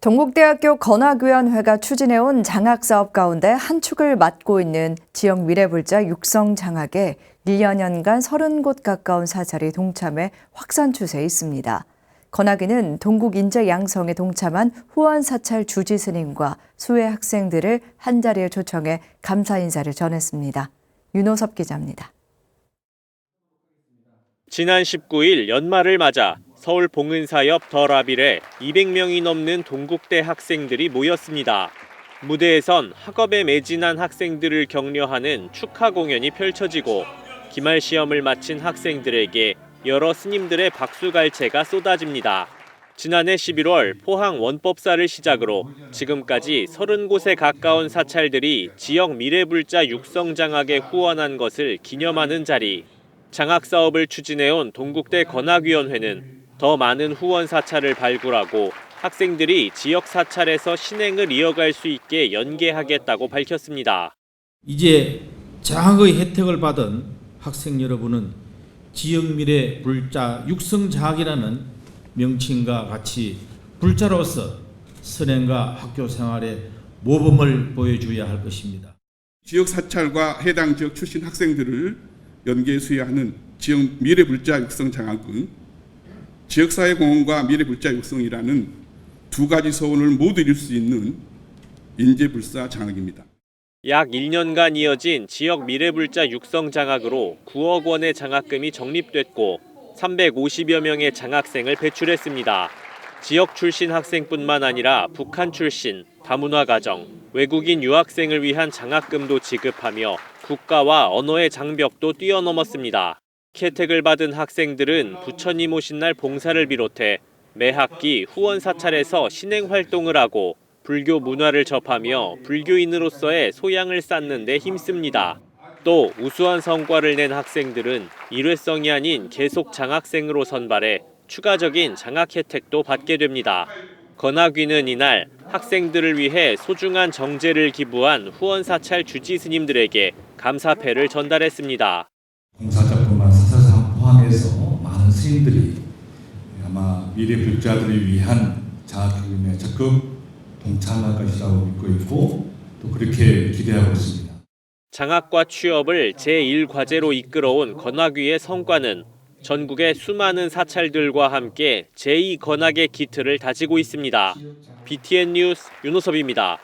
동국대학교 건학위원회가 추진해온 장학 사업 가운데 한 축을 맡고 있는 지역 미래불자 육성 장학에 1년여간 30곳 가까운 사찰이 동참해 확산 추세에 있습니다. 건학위는 동국 인재 양성에 동참한 후원 사찰 주지 스님과 수혜 학생들을 한 자리에 초청해 감사 인사를 전했습니다. 윤호섭 기자입니다. 지난 19일 연말을 맞아 서울 봉은사 옆 더라빌에 200명이 넘는 동국대 학생들이 모였습니다. 무대에선 학업에 매진한 학생들을 격려하는 축하 공연이 펼쳐지고 기말 시험을 마친 학생들에게 여러 스님들의 박수갈채가 쏟아집니다. 지난해 11월 포항 원법사를 시작으로 지금까지 30곳에 가까운 사찰들이 지역 미래불자 육성장학에 후원한 것을 기념하는 자리. 장학 사업을 추진해온 동국대 건학위원회는 더 많은 후원 사찰을 발굴하고 학생들이 지역 사찰에서 신행을 이어갈 수 있게 연계하겠다고 밝혔습니다. 이제 장학의 혜택을 받은 학생 여러분은 지역 미래 불자 육성 장학이라는 명칭과 같이 불자로서 선행과 학교 생활에 모범을 보여줘야 할 것입니다. 지역 사찰과 해당 지역 출신 학생들을 연계 수여하는 지역 미래 불자 육성 장학은 지역사회 공헌과 미래 불자 육성이라는 두 가지 서운을 모두 이룰 수 있는 인재 불사 장학입니다. 약 1년간 이어진 지역 미래불자 육성 장학으로 9억 원의 장학금이 적립됐고 350여 명의 장학생을 배출했습니다. 지역 출신 학생뿐만 아니라 북한 출신, 다문화 가정, 외국인 유학생을 위한 장학금도 지급하며 국가와 언어의 장벽도 뛰어넘었습니다. 혜택을 받은 학생들은 부처님 오신 날 봉사를 비롯해 매 학기 후원 사찰에서 신행 활동을 하고 불교 문화를 접하며 불교인으로서의 소양을 쌓는 데 힘씁니다. 또 우수한 성과를 낸 학생들은 일회성이 아닌 계속 장학생으로 선발해 추가적인 장학 혜택도 받게 됩니다. 건학위는 이날 학생들을 위해 소중한 정제를 기부한 후원 사찰 주지 스님들에게 감사패를 전달했습니다. 봉사자뿐만 포함해서 많은 스님들이 아마 미래 불자들을 위한 장학금에 적극 동참할 것이라고 믿고 있고 또 그렇게 기대하고 있습니다. 장학과 취업을 제1과제로 이끌어온 건학위의 성과는 전국의 수많은 사찰들과 함께 제2건학의 기틀을 다지고 있습니다. BTN 뉴스 윤호섭입니다.